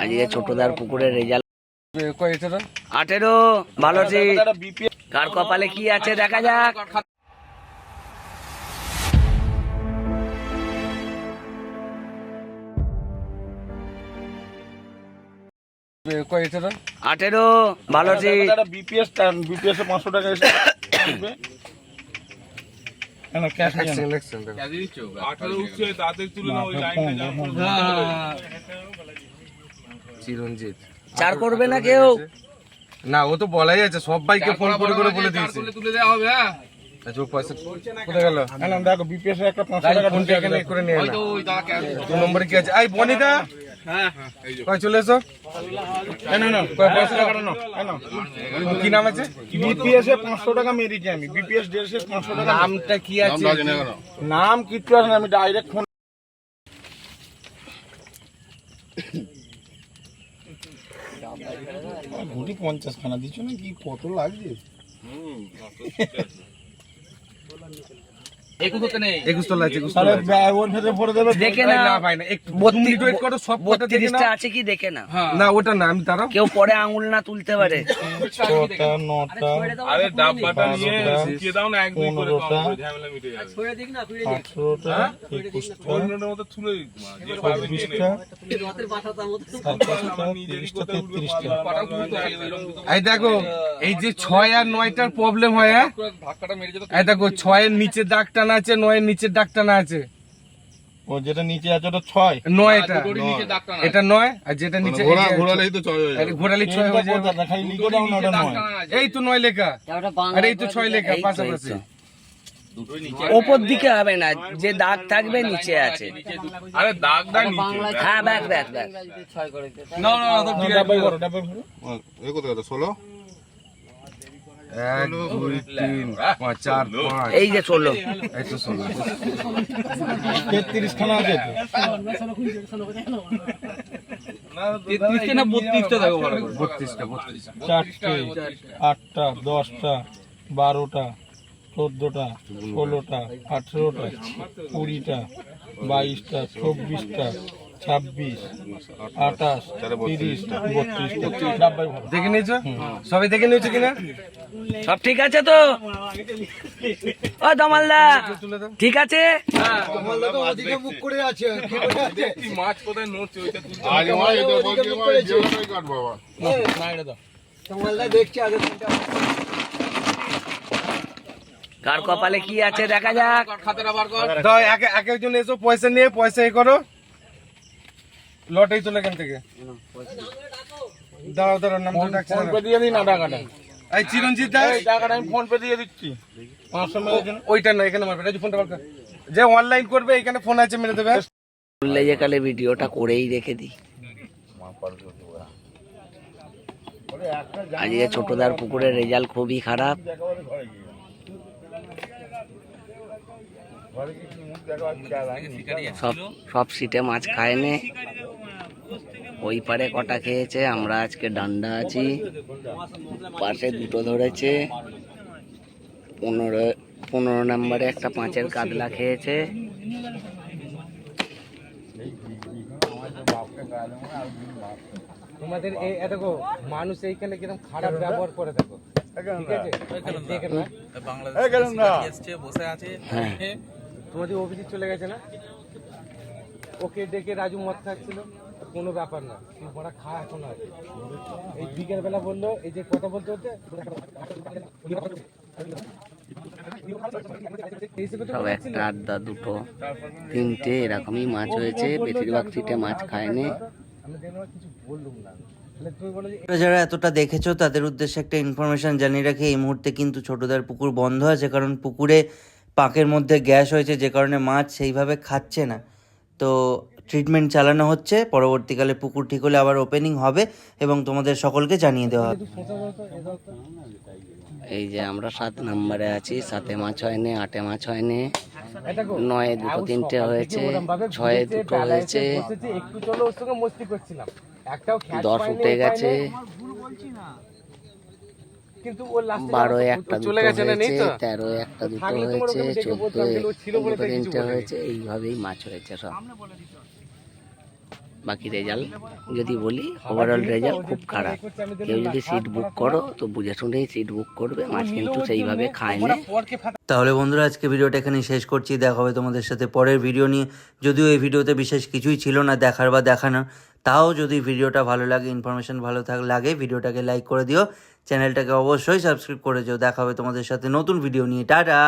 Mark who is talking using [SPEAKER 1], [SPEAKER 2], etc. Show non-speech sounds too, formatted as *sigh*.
[SPEAKER 1] আজকে ছোটদার পুকুরের রেজাল্ট। আঠেরো ভালো কার কপালে কি আছে দেখা যাক। আঠেরো ভালো
[SPEAKER 2] বিপিএস বিপিএস পাঁচশো টাকা এসে ক্যাশ নিয়ে নাও।
[SPEAKER 3] চিরঞ্জিত।
[SPEAKER 1] চার করবে না কেউ?
[SPEAKER 3] না ও তো বলাই আছে সবাইকে ফোন করে করে বলে দিয়েছে। ও পয়সা কোথায় গেল?
[SPEAKER 2] দেখো বিপিএস একটা পাঁচশো টাকা
[SPEAKER 3] ফোনটা এখানে করে নিয়ে দু নম্বরে কি আছে? আই বনিদা কয় চলে এসো। কয় পয়সা কি নাম আছে?
[SPEAKER 2] বিপিএস এ পাঁচশো টাকা মেরেছি আমি বিপিএস পাঁচশো টাকা।
[SPEAKER 3] নামটা কি আছে?
[SPEAKER 2] নাম আছে না আমি ডাইরেক্ট ফোন ঘুটি পঞ্চাশ খানা দিচ্ছ না কি কত লাগছে
[SPEAKER 3] তোলা *laughs* আছে
[SPEAKER 2] দেবে
[SPEAKER 1] দেখে না।
[SPEAKER 3] না ভাই না।
[SPEAKER 1] কি দেখে
[SPEAKER 3] ওটা না আমি তারা
[SPEAKER 1] কেউ পরে আঙুল না তুলতে পারে। *laughs*
[SPEAKER 3] এই দেখো এই যে ছয় আর নয়টার প্রবলেম হয় হ্যাঁ? দেখো ছয়ের নিচে দাগ ডাকটানা আছে নয়ের নিচের ডাকটানা আছে
[SPEAKER 2] ও যেটা নিচে আছে ওটা
[SPEAKER 3] এটা নয় আর যেটা নিচে
[SPEAKER 4] তো
[SPEAKER 3] হয়ে
[SPEAKER 2] হয়ে
[SPEAKER 3] এই তো নয় লেখা আর এই তো লেখা
[SPEAKER 1] ওপর দিকে হবে না যে দাগ থাকবে নিচে আছে
[SPEAKER 4] আরে দাগ দাগ নিচে
[SPEAKER 1] হ্যাঁ
[SPEAKER 3] না না না
[SPEAKER 4] তো ঠিক আছে 16
[SPEAKER 3] এক দুই তিন পাঁচ চার পাঁচ।
[SPEAKER 1] এই যে ষোলো।
[SPEAKER 3] এই তো ষোলো।
[SPEAKER 2] তেত্রিশ খানা আছে তো।
[SPEAKER 3] বত্রিশটা বত্রিশটা।
[SPEAKER 2] চারটে আটটা দশটা বারোটা চোদ্দটা ষোলোটা আঠেরোটা কুড়িটা বাইশটা চব্বিশটা ছাব্বিশ আঠাশ তিরিশ বত্রিশটা
[SPEAKER 3] দেখে নিয়েছো? সবাই দেখে নিয়েছো কিনা?
[SPEAKER 1] সব ঠিক আছে তো? ও দমালদা। ঠিক আছে?
[SPEAKER 4] দেখছি মাছ কোথায় নড়ছে
[SPEAKER 1] কার কপালে কি আছে দেখা যাক।
[SPEAKER 3] এক একজন এসো পয়সা নিয়ে পয়সা এ করো। লটাই তোলো এখান থেকে। দাঁড়াও দাঁড়াও নামটা ডাকছে
[SPEAKER 2] ফোন পে দিয়ে দিন না টাকাটা
[SPEAKER 3] এই চিরঞ্জিত
[SPEAKER 2] এই টাকাটা আমি ফোন পে দিয়ে দিচ্ছি। পাঁচশো মেরের জন্য।
[SPEAKER 3] ওইটা না এখানে মারবে এই যে ফোনটা বার যে অনলাইন করবে এখানে ফোন আছে মেরে দেবে।
[SPEAKER 1] বললে যে কালে ভিডিওটা করেই রেখে দিই। আজকে ছোটদার পুকুরের রেজাল্ট খুবই খারাপ। সব সব সিটে মাছ খায়নি ওই পারে কটা খেয়েছে আমরা আজকে ডান্ডা আছি। পাশে দুটো ধরেছে। পনেরো পনেরো নম্বরে একটা পাঁচের কাতলা খেয়েছে।
[SPEAKER 3] তোমাদের এই এ দেখো মানুষ এইখানে কীরকম খারাপ ব্যবহার করে দেখো। ঠিক আছে? না?
[SPEAKER 1] হ্যাঁ।
[SPEAKER 3] তোমাদের অভিজিৎ চলে গেছে না? ওকে ডেকে রাজু মদ খাচ্ছিল। কোনো ব্যাপার না। তুই বড় খা এখন আর। এই বিকেল বেলা বলল এই যে কথা বলতে বলতে
[SPEAKER 1] সব একটা আড্ডা দুটো। তিনটে এরকমই মাছ হয়েছে বেশিরভাগ সিটে মাছ খায়নি।
[SPEAKER 3] আমি দেখলাম কিছু বললুম না তাহলে তুমি বলো যে
[SPEAKER 5] তোমরা যারা এতটা দেখেছ তাদের উদ্দেশ্যে একটা ইনফরমেশন জানিয়ে রাখি এই মুহূর্তে কিন্তু ছোটদার পুকুর বন্ধ আছে কারণ পুকুরে পাকের মধ্যে গ্যাস হয়েছে যে কারণে মাছ সেইভাবে খাচ্ছে না। তো ট্রিটমেন্ট চালানো হচ্ছে। পরবর্তীকালে পুকুর ঠিক হলে আবার ওপেনিং হবে এবং তোমাদের সকলকে জানিয়ে দেওয়া হবে।
[SPEAKER 1] এই যে আমরা সাত নম্বরে আছি সাতে মাছ হয়নি আটে মাছ হয়নি নয়ে দুটো তিনটে হয়েছে ছয়ে দুটো হয়েছে
[SPEAKER 3] বসেছি, একটু চলো ওর সঙ্গে মস্তি করছিলাম। একটাও catch
[SPEAKER 1] দশ উঠে গেছে।
[SPEAKER 3] কিন্তু ও লাস্টে
[SPEAKER 1] বারোয় একটা দুটো
[SPEAKER 3] চলে গেছে
[SPEAKER 1] হয়েছে
[SPEAKER 3] তো?
[SPEAKER 1] তেরোয় একটা দুটো হয়েছে চোদ্দোয়
[SPEAKER 3] বলে
[SPEAKER 1] দুটো তিনটে হয়েছে এইভাবেই মাছ হয়েছে সব। বাকি রেজাল্ট যদি বলি ওভারঅল রেজাল্ট খুব খারাপ। কেউ যদি সিট বুক করো তো বুঝে শুনেই সিট বুক করবে মাছ কিন্তু সেইভাবে খায় না
[SPEAKER 5] তাহলে বন্ধুরা আজকে ভিডিওটা এখানেই শেষ করছি। দেখা হবে তোমাদের সাথে পরের ভিডিও নিয়ে। যদিও এই ভিডিওতে বিশেষ কিছুই ছিল না দেখার বা দেখানোর। তাও যদি ভিডিওটা ভালো লাগে ইনফরমেশন ভালো থাক লাগে ভিডিওটাকে লাইক করে দিও। চ্যানেলটাকে অবশ্যই সাবস্ক্রাইব করে দিও। দেখা হবে তোমাদের সাথে নতুন ভিডিও নিয়ে। টাটা!